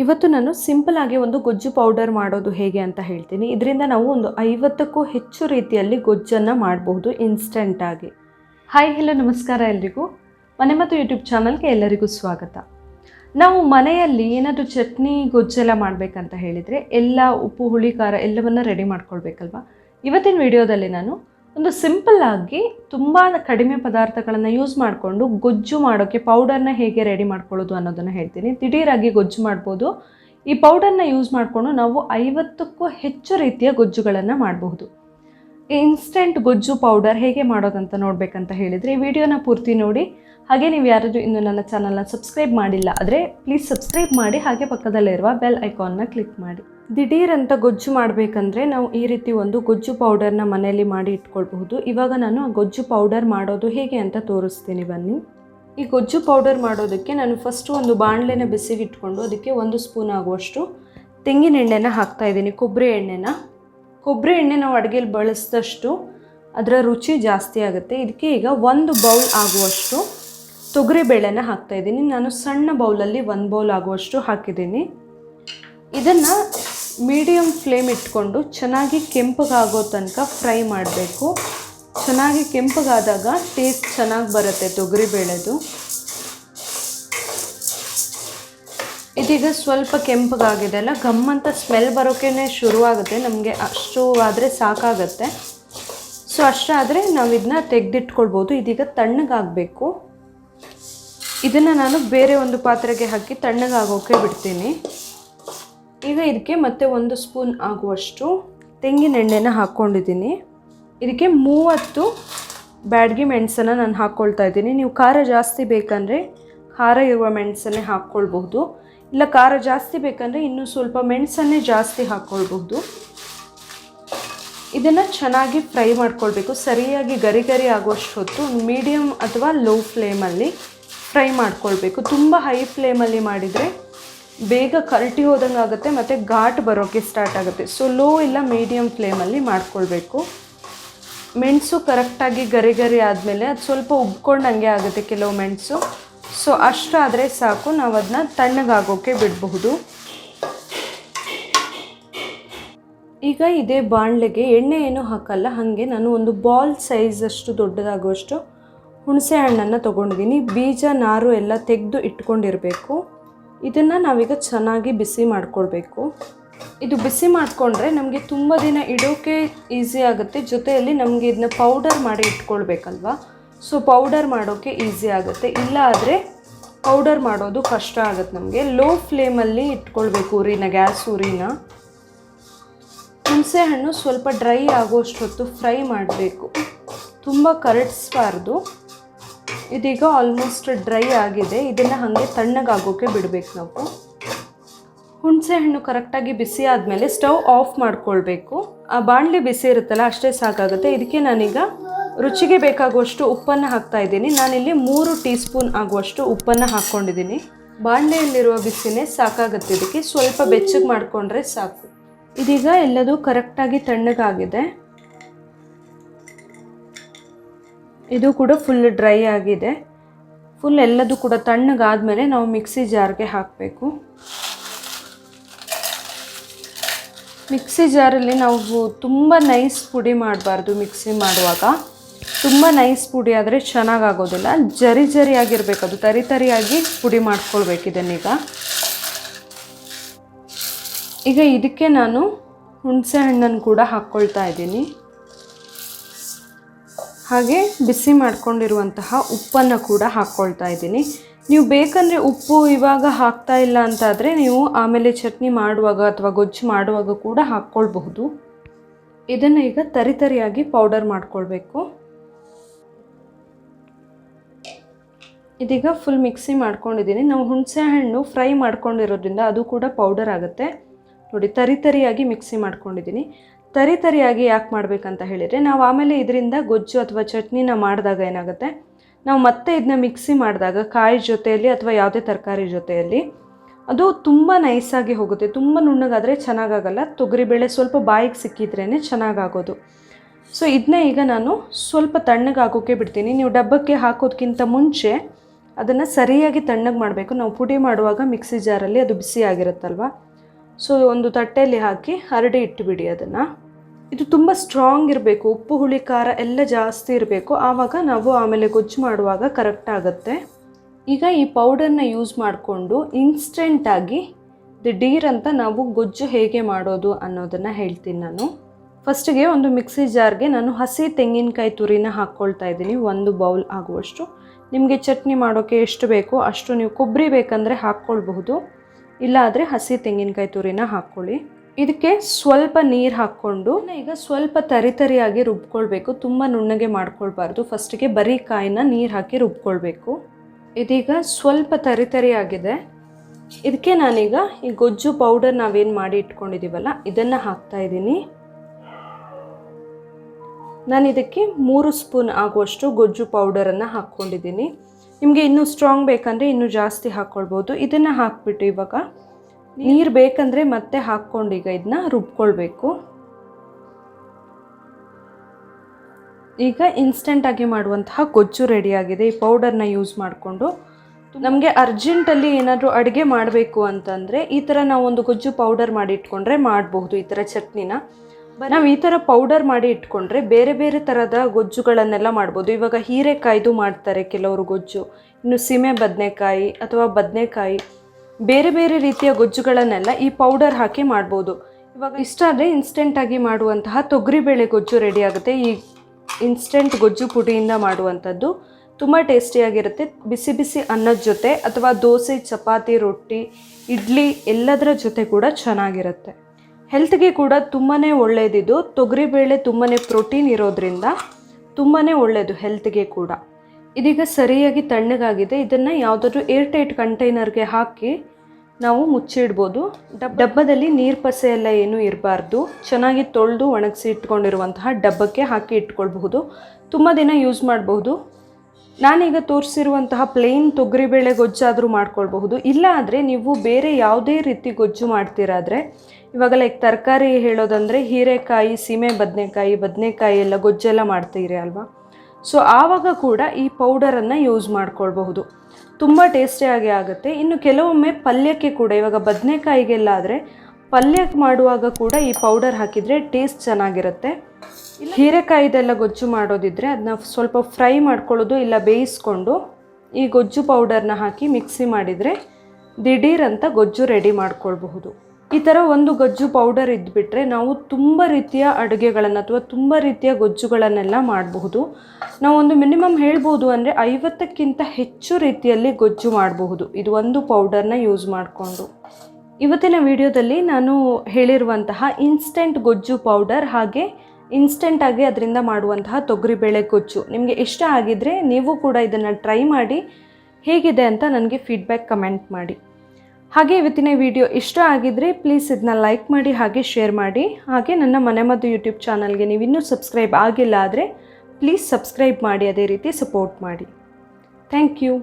ಇವತ್ತು ನಾನು ಸಿಂಪಲ್ ಆಗಿ ಒಂದು ಗೊಜ್ಜು ಪೌಡರ್ ಮಾಡೋದು ಹೇಗೆ ಅಂತ ಹೇಳ್ತೀನಿ. ಇದರಿಂದ ನಾವು ಒಂದು ಐವತ್ತಕ್ಕೂ ಹೆಚ್ಚು ರೀತಿಯಲ್ಲಿ ಗೊಜ್ಜನ್ನು ಮಾಡಬಹುದು ಇನ್ಸ್ಟೆಂಟ್ ಆಗಿ. ಹಾಯ್ ಹೆಲೋ ನಮಸ್ಕಾರ ಎಲ್ರಿಗೂ. ಮನೆ ಮತ್ತು ಯೂಟ್ಯೂಬ್ ಚಾನಲ್ಗೆ ಎಲ್ಲರಿಗೂ ಸ್ವಾಗತ. ನಾವು ಮನೆಯಲ್ಲಿ ಏನಾದರೂ ಚಟ್ನಿ, ಗೊಜ್ಜೆಲ್ಲ ಮಾಡಬೇಕಂತ ಹೇಳಿದರೆ ಎಲ್ಲ ಉಪ್ಪು, ಹುಳಿ, ಖಾರ ಎಲ್ಲವನ್ನು ರೆಡಿ ಮಾಡ್ಕೊಳ್ಬೇಕಲ್ವ? ಇವತ್ತಿನ ವಿಡಿಯೋದಲ್ಲಿ ನಾನು ಒಂದು ಸಿಂಪಲ್ ಆಗಿ ತುಂಬ ಕಡಿಮೆ ಪದಾರ್ಥಗಳನ್ನು ಯೂಸ್ ಮಾಡಿಕೊಂಡು ಗೊಜ್ಜು ಮಾಡೋಕ್ಕೆ ಪೌಡರ್ನ ಹೇಗೆ ರೆಡಿ ಮಾಡ್ಕೊಳ್ಳೋದು ಅನ್ನೋದನ್ನು ಹೇಳ್ತೀನಿ. ದಿಢೀರಾಗಿ ಗೊಜ್ಜು ಮಾಡ್ಬೋದು. ಈ ಪೌಡರ್ನ ಯೂಸ್ ಮಾಡಿಕೊಂಡು ನಾವು ಐವತ್ತಕ್ಕೂ ಹೆಚ್ಚು ರೀತಿಯ ಗೊಜ್ಜುಗಳನ್ನು ಮಾಡಬಹುದು. ಇನ್ಸ್ಟೆಂಟ್ ಗೊಜ್ಜು ಪೌಡರ್ ಹೇಗೆ ಮಾಡೋದಂತ ನೋಡಬೇಕಂತ ಹೇಳಿದರೆ ಈ ವಿಡಿಯೋನ ಪೂರ್ತಿ ನೋಡಿ. ಹಾಗೆ ನೀವು ಯಾರಾದರೂ ಇನ್ನು ನನ್ನ ಚಾನಲ್ನ ಸಬ್ಸ್ಕ್ರೈಬ್ ಮಾಡಿಲ್ಲ ಆದರೆ ಪ್ಲೀಸ್ ಸಬ್ಸ್ಕ್ರೈಬ್ ಮಾಡಿ ಹಾಗೆ ಪಕ್ಕದಲ್ಲಿರುವ ಬೆಲ್ ಐಕಾನ್ನ ಕ್ಲಿಕ್ ಮಾಡಿ. ದಿಢೀರ್ ಅಂತ ಗೊಜ್ಜು ಮಾಡಬೇಕಂದ್ರೆ ನಾವು ಈ ರೀತಿ ಒಂದು ಗೊಜ್ಜು ಪೌಡರ್ನ ಮನೆಯಲ್ಲಿ ಮಾಡಿ ಇಟ್ಕೊಳ್ಬಹುದು. ಇವಾಗ ನಾನು ಆ ಗೊಜ್ಜು ಪೌಡರ್ ಮಾಡೋದು ಹೇಗೆ ಅಂತ ತೋರಿಸ್ತೀನಿ ಬನ್ನಿ. ಈ ಗೊಜ್ಜು ಪೌಡರ್ ಮಾಡೋದಕ್ಕೆ ನಾನು ಫಸ್ಟು ಒಂದು ಬಾಣಲೆನ ಬಿಸಿಗೆ ಇಟ್ಕೊಂಡು ಅದಕ್ಕೆ ಒಂದು ಸ್ಪೂನ್ ಆಗುವಷ್ಟು ತೆಂಗಿನ ಎಣ್ಣೆನ ಹಾಕ್ತಾ ಇದ್ದೀನಿ ಕೊಬ್ಬರಿ ಎಣ್ಣೆನ. ಕೊಬ್ಬರಿ ಎಣ್ಣೆ ನಾವು ಅಡುಗೆಲಿ ಬಳಸಿದಷ್ಟು ಅದರ ರುಚಿ ಜಾಸ್ತಿ ಆಗುತ್ತೆ. ಇದಕ್ಕೆ ಈಗ ಒಂದು ಬೌಲ್ ಆಗುವಷ್ಟು ತೊಗರಿ ಬೇಳೆನ ಹಾಕ್ತಾ ಇದ್ದೀನಿ. ನಾನು ಸಣ್ಣ ಬೌಲಲ್ಲಿ ಒಂದು ಬೌಲ್ ಆಗುವಷ್ಟು ಹಾಕಿದ್ದೀನಿ. ಇದನ್ನು ಮೀಡಿಯಮ್ ಫ್ಲೇಮ್ ಇಟ್ಕೊಂಡು ಚೆನ್ನಾಗಿ ಕೆಂಪಗಾಗೋ ತನಕ ಫ್ರೈ ಮಾಡಬೇಕು. ಚೆನ್ನಾಗಿ ಕೆಂಪಗಾದಾಗ ಟೇಸ್ಟ್ ಚೆನ್ನಾಗಿ ಬರುತ್ತೆ ತೊಗರಿ ಬೇಳೆದು ಇದೀಗ ಸ್ವಲ್ಪ ಕೆಂಪಗಾಗಿದೆ ಅಲ್ಲ ಗಮ್ ಅಂತ ಸ್ಮೆಲ್ ಬರೋಕೆ ಶುರುವಾಗುತ್ತೆ, ನಮಗೆ ಅಷ್ಟು ಆದರೆ ಸಾಕಾಗತ್ತೆ. ಸೊ ಅಷ್ಟಾದರೆ ನಾವು ಇದನ್ನ ತೆಗೆದಿಟ್ಕೊಳ್ಬೋದು, ಇದೀಗ ತಣ್ಣಗಾಗಬೇಕು. ಇದನ್ನು ನಾನು ಬೇರೆ ಒಂದು ಪಾತ್ರೆಗೆ ಹಾಕಿ ತಣ್ಣಗಾಗೋಕೆ ಬಿಡ್ತೀನಿ. ಈಗ ಇದಕ್ಕೆ ಮತ್ತೆ ಒಂದು ಸ್ಪೂನ್ ಆಗುವಷ್ಟು ತೆಂಗಿನ ಎಣ್ಣೆನ ಹಾಕ್ಕೊಂಡಿದ್ದೀನಿ. ಇದಕ್ಕೆ ಮೂವತ್ತು ಬ್ಯಾಡ್ಗಿ ಮೆಣಸನ್ನು ನಾನು ಹಾಕ್ಕೊಳ್ತಾ ಇದ್ದೀನಿ. ನೀವು ಖಾರ ಜಾಸ್ತಿ ಬೇಕಂದರೆ ಖಾರ ಇರುವ ಮೆಣಸನ್ನೇ ಹಾಕ್ಕೊಳ್ಬಹುದು. ಇಲ್ಲ ಖಾರ ಜಾಸ್ತಿ ಬೇಕಂದರೆ ಇನ್ನೂ ಸ್ವಲ್ಪ ಮೆಣಸನ್ನೇ ಜಾಸ್ತಿ ಹಾಕ್ಕೊಳ್ಬಹುದು. ಇದನ್ನು ಚೆನ್ನಾಗಿ ಫ್ರೈ ಮಾಡ್ಕೊಳ್ಬೇಕು. ಸರಿಯಾಗಿ ಗರಿ ಗರಿ ಆಗುವಷ್ಟು ಹೊತ್ತು ಮೀಡಿಯಮ್ ಅಥವಾ ಲೋ ಫ್ಲೇಮಲ್ಲಿ ಫ್ರೈ ಮಾಡ್ಕೊಳ್ಬೇಕು. ತುಂಬ ಹೈ ಫ್ಲೇಮಲ್ಲಿ ಮಾಡಿದರೆ ಬೇಗ ಕರಟಿ ಹೋದಂಗೆ ಆಗುತ್ತೆ ಮತ್ತು ಘಾಟ್ ಬರೋಕ್ಕೆ ಸ್ಟಾರ್ಟ್ ಆಗುತ್ತೆ. ಸೊ ಲೋ ಇಲ್ಲ ಮೀಡಿಯಮ್ ಫ್ಲೇಮಲ್ಲಿ ಮಾಡ್ಕೊಳ್ಬೇಕು. ಮೆಣಸು ಕರೆಕ್ಟಾಗಿ ಗರಿ ಗರಿ ಆದಮೇಲೆ ಅದು ಸ್ವಲ್ಪ ಉಬ್ಕೊಂಡಂಗೆ ಆಗುತ್ತೆ ಕೆಲವು ಮೆಣಸು. ಸೊ ಅಷ್ಟಾದರೆ ಸಾಕು. ನಾವು ಅದನ್ನ ತಣ್ಣಗಾಗೋಕ್ಕೆ ಬಿಡಬಹುದು. ಈಗ ಇದೇ ಬಾಣಲೆಗೆ ಎಣ್ಣೆ ಏನೂ ಹಾಕಲ್ಲ, ಹಾಗೆ ನಾನು ಒಂದು ಬಾಲ್ ಸೈಜಷ್ಟು ದೊಡ್ಡದಾಗುವಷ್ಟು ಹುಣಸೆ ಹಣ್ಣನ್ನು ತೊಗೊಂಡಿದ್ದೀನಿ. ಬೀಜ, ನಾರು ಎಲ್ಲ ತೆಗೆದು ಇಟ್ಕೊಂಡಿರಬೇಕು. ಇದನ್ನು ನಾವೀಗ ಚೆನ್ನಾಗಿ ಬಿಸಿ ಮಾಡ್ಕೊಳ್ಬೇಕು. ಇದು ಬಿಸಿ ಮಾಡಿಕೊಂಡ್ರೆ ನಮಗೆ ತುಂಬ ದಿನ ಇಡೋಕೆ ಈಸಿ ಆಗುತ್ತೆ. ಜೊತೆಯಲ್ಲಿ ನಮಗೆ ಇದನ್ನ ಪೌಡರ್ ಮಾಡಿ ಇಟ್ಕೊಳ್ಬೇಕಲ್ವ? ಸೊ ಪೌಡರ್ ಮಾಡೋಕ್ಕೆ ಈಸಿ ಆಗುತ್ತೆ. ಇಲ್ಲ ಆದರೆ ಪೌಡರ್ ಮಾಡೋದು ಕಷ್ಟ ಆಗುತ್ತೆ ನಮಗೆ. ಲೋ ಫ್ಲೇಮಲ್ಲಿ ಇಟ್ಕೊಳ್ಬೇಕು ಉರಿನ ಗ್ಯಾಸ್ ಉರಿನ ಹುಣಸೆ ಹಣ್ಣು ಸ್ವಲ್ಪ ಡ್ರೈ ಆಗೋಷ್ಟೊತ್ತು ಫ್ರೈ ಮಾಡಬೇಕು. ತುಂಬ ಕರಡಿಸ್ಬಾರ್ದು. ಇದೀಗ ಆಲ್ಮೋಸ್ಟ್ ಡ್ರೈ ಆಗಿದೆ. ಇದನ್ನು ಹಾಗೆ ತಣ್ಣಗಾಗೋಕ್ಕೆ ಬಿಡಬೇಕು ನಾವು. ಹುಣಸೆ ಹಣ್ಣು ಕರೆಕ್ಟಾಗಿ ಬಿಸಿ ಆದಮೇಲೆ ಸ್ಟವ್ ಆಫ್ ಮಾಡ್ಕೊಳ್ಬೇಕು. ಆ ಬಾಣಲೆ ಬಿಸಿ ಇರುತ್ತಲ್ಲ, ಅಷ್ಟೇ ಸಾಕಾಗುತ್ತೆ. ಇದಕ್ಕೆ ನಾನೀಗ ರುಚಿಗೆ ಬೇಕಾಗುವಷ್ಟು ಉಪ್ಪನ್ನು ಹಾಕ್ತಾ ಇದ್ದೀನಿ. ನಾನಿಲ್ಲಿ ಮೂರು ಟೀ ಸ್ಪೂನ್ ಆಗುವಷ್ಟು ಉಪ್ಪನ್ನು ಹಾಕ್ಕೊಂಡಿದ್ದೀನಿ. ಬಾಣಲೆಯಲ್ಲಿರುವ ಬಿಸಿನೇ ಸಾಕಾಗುತ್ತೆ ಇದಕ್ಕೆ. ಸ್ವಲ್ಪ ಬೆಚ್ಚಗೆ ಮಾಡಿಕೊಂಡ್ರೆ ಸಾಕು. ಇದೀಗ ಎಲ್ಲದೂ ಕರೆಕ್ಟಾಗಿ ತಣ್ಣಗಾಗಿದೆ. ಇದು ಕೂಡ ಫುಲ್ ಡ್ರೈ ಆಗಿದೆ. ಫುಲ್ ಎಲ್ಲದೂ ಕೂಡ ತಣ್ಣಗಾದಮೇಲೆ ನಾವು ಮಿಕ್ಸಿ ಜಾರ್ಗೆ ಹಾಕಬೇಕು. ಮಿಕ್ಸಿ ಜಾರಲ್ಲಿ ನಾವು ತುಂಬ ನೈಸ್ ಪುಡಿ ಮಾಡಬಾರ್ದು ಮಿಕ್ಸಿ ಮಾಡುವಾಗ. ತುಂಬ ನೈಸ್ ಪುಡಿ ಆದರೆ ಚೆನ್ನಾಗಾಗೋದಿಲ್ಲ. ಜರಿ ಜರಿ ಆಗಿರಬೇಕು ಅದು, ತರಿ ತರಿಯಾಗಿ ಪುಡಿ ಮಾಡ್ಕೊಳ್ಬೇಕು ಇದನ್ನೀಗ. ಈಗ ಇದಕ್ಕೆ ನಾನು ಹುಣಸೆ ಹಣ್ಣನ್ನು ಕೂಡ ಹಾಕ್ಕೊಳ್ತಾ ಇದ್ದೀನಿ. ಹಾಗೆ ಬಿಸಿ ಮಾಡ್ಕೊಂಡಿರುವಂತಹ ಉಪ್ಪನ್ನು ಕೂಡ ಹಾಕ್ಕೊಳ್ತಾ ಇದ್ದೀನಿ. ನೀವು ಬೇಕಂದರೆ ಉಪ್ಪು ಇವಾಗ ಹಾಕ್ತಾ ಇಲ್ಲ ಅಂತಾದರೆ ನೀವು ಆಮೇಲೆ ಚಟ್ನಿ ಮಾಡುವಾಗ ಅಥವಾ ಗೊಜ್ಜು ಮಾಡುವಾಗ ಕೂಡ ಹಾಕ್ಕೊಳ್ಬಹುದು ಇದನ್ನು ಈಗ ತರಿತರಿಯಾಗಿ ಪೌಡರ್ ಮಾಡ್ಕೊಳ್ಬೇಕು. ಇದೀಗ ಫುಲ್ ಮಿಕ್ಸಿ ಮಾಡ್ಕೊಂಡಿದ್ದೀನಿ. ನಾವು ಹುಣಸೆ ಹಣ್ಣು ಫ್ರೈ ಮಾಡ್ಕೊಂಡಿರೋದ್ರಿಂದ ಅದು ಕೂಡ ಪೌಡರ್ ಆಗುತ್ತೆ. ನೋಡಿ, ತರಿ ತರಿಯಾಗಿ ಮಿಕ್ಸಿ ಮಾಡ್ಕೊಂಡಿದ್ದೀನಿ. ತರಿ ತರಿಯಾಗಿ ಯಾಕೆ ಮಾಡಬೇಕಂತ ಹೇಳಿದರೆ, ನಾವು ಆಮೇಲೆ ಇದರಿಂದ ಗೊಜ್ಜು ಅಥವಾ ಚಟ್ನಿನ ಮಾಡಿದಾಗ ಏನಾಗುತ್ತೆ? ನಾವು ಮತ್ತೆ ಇದನ್ನ ಮಿಕ್ಸಿ ಮಾಡಿದಾಗ, ಕಾಯಿ ಜೊತೆಯಲ್ಲಿ ಅಥವಾ ಯಾವುದೇ ತರಕಾರಿ ಜೊತೆಯಲ್ಲಿ, ಅದು ತುಂಬ ನೈಸಾಗಿ ಹೋಗುತ್ತೆ. ತುಂಬ ನುಣ್ಣಗಾದರೆ ಚೆನ್ನಾಗಾಗಲ್ಲ. ತೊಗರಿಬೇಳೆ ಸ್ವಲ್ಪ ಬಾಯಿಗೆ ಸಿಕ್ಕಿದ್ರೇ ಚೆನ್ನಾಗಾಗೋದು. ಸೊ ಇದನ್ನ ಈಗ ನಾನು ಸ್ವಲ್ಪ ತಣ್ಣಗಾಗೋಕ್ಕೆ ಬಿಡ್ತೀನಿ. ನೀವು ಡಬ್ಬಕ್ಕೆ ಹಾಕೋದಕ್ಕಿಂತ ಮುಂಚೆ ಅದನ್ನು ಸರಿಯಾಗಿ ತಣ್ಣಗೆ ಮಾಡಬೇಕು. ನಾವು ಪುಡಿ ಮಾಡುವಾಗ ಮಿಕ್ಸಿ ಜಾರಲ್ಲಿ ಅದು ಬಿಸಿ ಆಗಿರುತ್ತಲ್ವ ಸೊ ಒಂದು ತಟ್ಟೆಯಲ್ಲಿ ಹಾಕಿ ಹರಡಿ ಇಟ್ಟುಬಿಡಿ ಅದನ್ನು. ಇದು ತುಂಬ ಸ್ಟ್ರಾಂಗ್ ಇರಬೇಕು, ಉಪ್ಪು, ಹುಳಿ, ಖಾರ ಎಲ್ಲ ಜಾಸ್ತಿ ಇರಬೇಕು. ಆವಾಗ ನಾವು ಆಮೇಲೆ ಗೊಜ್ಜು ಮಾಡುವಾಗ ಕರೆಕ್ಟ್ ಆಗುತ್ತೆ. ಈಗ ಈ ಪೌಡರ್ನ ಯೂಸ್ ಮಾಡಿಕೊಂಡು ಇನ್ಸ್ಟೆಂಟಾಗಿ ದಿಢೀರ್ ಅಂತ ನಾವು ಗೊಜ್ಜು ಹೇಗೆ ಮಾಡೋದು ಅನ್ನೋದನ್ನು ಹೇಳ್ತೀನಿ ನಾನು. ಫಸ್ಟಿಗೆ ಒಂದು ಮಿಕ್ಸಿ ಜಾರ್ಗೆ ನಾನು ಹಸಿ ತೆಂಗಿನಕಾಯಿ ತುರಿನ ಹಾಕ್ಕೊಳ್ತಾ ಇದ್ದೀನಿ, ಒಂದು ಬೌಲ್ ಆಗುವಷ್ಟು. ನಿಮಗೆ ಚಟ್ನಿ ಮಾಡೋಕ್ಕೆ ಎಷ್ಟು ಬೇಕೋ ಅಷ್ಟು ನೀವು ಕೊಬ್ಬರಿ ಬೇಕಂದರೆ ಹಾಕ್ಕೊಳ್ಬಹುದು ಇಲ್ಲ ಆದರೆ ಹಸಿ ತೆಂಗಿನಕಾಯಿ ತುರಿನ ಹಾಕ್ಕೊಳ್ಳಿ. ಇದಕ್ಕೆ ಸ್ವಲ್ಪ ನೀರು ಹಾಕ್ಕೊಂಡು ಈಗ ಸ್ವಲ್ಪ ತರಿತರಿಯಾಗಿ ರುಬ್ಕೊಳ್ಬೇಕು. ತುಂಬ ನುಣ್ಣಗೆ ಮಾಡ್ಕೊಳ್ಬಾರ್ದು. ಫಸ್ಟಿಗೆ ಬರೀ ಕಾಯಿನ ನೀರು ಹಾಕಿ ರುಬ್ಕೊಳ್ಬೇಕು. ಇದೀಗ ಸ್ವಲ್ಪ ತರಿತರಿಯಾಗಿದೆ ಇದಕ್ಕೆ ನಾನೀಗ ಈ ಗೊಜ್ಜು ಪೌಡರ್ ನಾವೇನು ಮಾಡಿ ಇಟ್ಕೊಂಡಿದ್ದೀವಲ್ಲ ಇದನ್ನು ಹಾಕ್ತಾ ಇದ್ದೀನಿ. ನಾನು ಇದಕ್ಕೆ ಮೂರು ಸ್ಪೂನ್ ಆಗುವಷ್ಟು ಗೊಜ್ಜು ಪೌಡರನ್ನು ಹಾಕ್ಕೊಂಡಿದ್ದೀನಿ. ನಿಮಗೆ ಇನ್ನೂ ಸ್ಟ್ರಾಂಗ್ ಬೇಕಂದರೆ ಇನ್ನೂ ಜಾಸ್ತಿ ಹಾಕ್ಕೊಳ್ಬೋದು ಇದನ್ನು ಹಾಕ್ಬಿಟ್ಟು ಇವಾಗ ನೀರು ಬೇಕಂದರೆ ಮತ್ತೆ ಹಾಕ್ಕೊಂಡು ಈಗ ಇದನ್ನ ರುಬ್ಕೊಳ್ಬೇಕು. ಈಗ ಇನ್ಸ್ಟೆಂಟಾಗಿ ಮಾಡುವಂತಹ ಗೊಜ್ಜು ರೆಡಿಯಾಗಿದೆ ಈ ಪೌಡರ್ನ ಯೂಸ್ ಮಾಡಿಕೊಂಡು ನಮಗೆ ಅರ್ಜೆಂಟಲ್ಲಿ ಏನಾದರೂ ಅಡುಗೆ ಮಾಡಬೇಕು ಅಂತಂದರೆ ಈ ಥರ ನಾವು ಒಂದು ಗೊಜ್ಜು ಪೌಡರ್ ಮಾಡಿ ಇಟ್ಕೊಂಡ್ರೆ ಮಾಡಬಹುದು ಈ ಥರ ಚಟ್ನಿನ. ನಾವು ಈ ಥರ ಪೌಡರ್ ಮಾಡಿ ಇಟ್ಕೊಂಡ್ರೆ ಬೇರೆ ಬೇರೆ ಥರದ ಗೊಜ್ಜುಗಳನ್ನೆಲ್ಲ ಮಾಡ್ಬೋದು. ಇವಾಗ ಹೀರೆಕಾಯ್ದು ಮಾಡ್ತಾರೆ ಕೆಲವರು ಗೊಜ್ಜು. ಇನ್ನು ಸೀಮೆ ಬದನೆಕಾಯಿ ಅಥವಾ ಬದನೆಕಾಯಿ, ಬೇರೆ ಬೇರೆ ರೀತಿಯ ಗೊಜ್ಜುಗಳನ್ನೆಲ್ಲ ಈ ಪೌಡರ್ ಹಾಕಿ ಮಾಡ್ಬೋದು. ಇವಾಗ ಇಷ್ಟ ಆದರೆ ಇನ್ಸ್ಟೆಂಟಾಗಿ ಮಾಡುವಂತಹ ತೊಗರಿಬೇಳೆ ಗೊಜ್ಜು ರೆಡಿ ಆಗುತ್ತೆ. ಈ ಇನ್ಸ್ಟೆಂಟ್ ಗೊಜ್ಜು ಪುಡಿಯಿಂದ ಮಾಡುವಂಥದ್ದು ತುಂಬ ಟೇಸ್ಟಿಯಾಗಿರುತ್ತೆ ಬಿಸಿ ಬಿಸಿ ಅನ್ನದ ಜೊತೆ ಅಥವಾ ದೋಸೆ, ಚಪಾತಿ, ರೊಟ್ಟಿ, ಇಡ್ಲಿ ಎಲ್ಲದರ ಜೊತೆ ಕೂಡ ಚೆನ್ನಾಗಿರುತ್ತೆ. ಹೆಲ್ತ್ಗೆ ಕೂಡ ತುಂಬಾ ಒಳ್ಳೆಯದಿದು ತೊಗರಿಬೇಳೆ ತುಂಬಾ ಪ್ರೋಟೀನ್ ಇರೋದ್ರಿಂದ ತುಂಬಾ ಒಳ್ಳೆಯದು ಹೆಲ್ತ್ಗೆ ಕೂಡ. ಇದೀಗ ಸರಿಯಾಗಿ ತಣ್ಣಗಾಗಿದೆ. ಇದನ್ನು ಯಾವುದಾದ್ರೂ ಏರ್ ಟೈಟ್ ಕಂಟೈನರ್ಗೆ ಹಾಕಿ ನಾವು ಮುಚ್ಚಿಡ್ಬೋದು. ಡಬ್ ಡಬ್ಬದಲ್ಲಿ ನೀರು ಪಸೆ ಎಲ್ಲ ಏನೂ ಇರಬಾರ್ದು. ಚೆನ್ನಾಗಿ ತೊಳೆದು ಒಣಗಿಸಿ ಇಟ್ಕೊಂಡಿರುವಂತಹ ಡಬ್ಬಕ್ಕೆ ಹಾಕಿ ಇಟ್ಕೊಳ್ಬಹುದು. ತುಂಬ ದಿನ ಯೂಸ್ ಮಾಡಬಹುದು. ನಾನೀಗ ತೋರಿಸಿರುವಂತಹ ಪ್ಲೇನ್ ತೊಗರಿಬೇಳೆ ಗೊಜ್ಜಾದರೂ ಮಾಡ್ಕೊಳ್ಬಹುದು. ಇಲ್ಲ ಆದರೆ ನೀವು ಬೇರೆ ಯಾವುದೇ ರೀತಿ ಗೊಜ್ಜು ಮಾಡ್ತೀರಾದರೆ ಇವಾಗ ಲೈಕ್ ತರಕಾರಿ ಹೇಳೋದಂದರೆ ಹೀರೆಕಾಯಿ, ಸೀಮೆ ಬದನೆಕಾಯಿ ಬದನೆಕಾಯಿ ಎಲ್ಲ ಗೊಜ್ಜೆಲ್ಲ ಮಾಡ್ತೀರಿ ಅಲ್ವಾ? ಸೊ ಆವಾಗ ಕೂಡ ಈ ಪೌಡರನ್ನು ಯೂಸ್ ಮಾಡ್ಕೊಳ್ಬಹುದು. ತುಂಬ ಟೇಸ್ಟಿಯಾಗಿ ಆಗುತ್ತೆ. ಇನ್ನು ಕೆಲವೊಮ್ಮೆ ಪಲ್ಯಕ್ಕೆ ಕೂಡ, ಇವಾಗ ಬದನೆಕಾಯಿಗೆಲ್ಲ ಆದರೆ ಪಲ್ಯಕ್ಕೆ ಮಾಡುವಾಗ ಕೂಡ ಈ ಪೌಡರ್ ಹಾಕಿದರೆ ಟೇಸ್ಟ್ ಚೆನ್ನಾಗಿರುತ್ತೆ. ಹೀರೆಕಾಯಿದೆಲ್ಲ ಗೊಜ್ಜು ಮಾಡೋದಿದ್ರೆ ಅದನ್ನ ಸ್ವಲ್ಪ ಫ್ರೈ ಮಾಡ್ಕೊಳ್ಳೋದು ಇಲ್ಲ ಬೇಯಿಸ್ಕೊಂಡು ಈ ಗೊಜ್ಜು ಪೌಡರ್ನ ಹಾಕಿ ಮಿಕ್ಸಿ ಮಾಡಿದರೆ ದಿಢೀರ್ ಅಂತ ಗೊಜ್ಜು ರೆಡಿ ಮಾಡ್ಕೊಳ್ಬಹುದು. ಈ ಥರ ಒಂದು ಗೊಜ್ಜು ಪೌಡರ್ ಇದ್ಬಿಟ್ರೆ ನಾವು ತುಂಬ ರೀತಿಯ ಅಡುಗೆಗಳನ್ನು ಅಥವಾ ತುಂಬ ರೀತಿಯ ಗೊಜ್ಜುಗಳನ್ನೆಲ್ಲ ಮಾಡಬಹುದು. ನಾವು ಒಂದು ಮಿನಿಮಮ್ ಹೇಳ್ಬೋದು ಅಂದರೆ ಐವತ್ತಕ್ಕಿಂತ ಹೆಚ್ಚು ರೀತಿಯಲ್ಲಿ ಗೊಜ್ಜು ಮಾಡಬಹುದು. ಇದು ಒಂದು ಪೌಡರ್ನ ಯೂಸ್ ಮಾಡಿಕೊಂಡು. ಇವತ್ತಿನ ವಿಡಿಯೋದಲ್ಲಿ ನಾನು ಹೇಳಿರುವಂತಹ ಇನ್ಸ್ಟೆಂಟ್ ಗೊಜ್ಜು ಪೌಡರ್ ಹಾಗೆ ಇನ್ಸ್ಟೆಂಟಾಗಿ ಅದರಿಂದ ಮಾಡುವಂತಹ ತೊಗರಿಬೇಳೆ ಗೊಜ್ಜು. ನಿಮಗೆ ಇಷ್ಟ ಆಗಿದ್ದರೆ ನೀವು ಕೂಡ ಇದನ್ನು ಟ್ರೈ ಮಾಡಿ ಹೇಗಿದೆ ಅಂತ ನನಗೆ ಫೀಡ್ಬ್ಯಾಕ್ ಕಮೆಂಟ್ ಮಾಡಿ. ಹಾಗೆ ಇವತ್ತಿನ ವಿಡಿಯೋ ಇಷ್ಟ ಆಗಿದ್ದರೆ ಪ್ಲೀಸ್ ಇದನ್ನ ಲೈಕ್ ಮಾಡಿ, ಹಾಗೆ ಶೇರ್ ಮಾಡಿ. ಹಾಗೆ ನನ್ನ ಮನೆ ಮದ್ದು ಯೂಟ್ಯೂಬ್ ಚಾನಲ್ಗೆ ನೀವು ಇನ್ನೂ ಸಬ್ಸ್ಕ್ರೈಬ್ ಆಗಿಲ್ಲ ಆದರೆ ಪ್ಲೀಸ್ ಸಬ್ಸ್ಕ್ರೈಬ್ ಮಾಡಿ, ಅದೇ ರೀತಿ ಸಪೋರ್ಟ್ ಮಾಡಿ. Thank you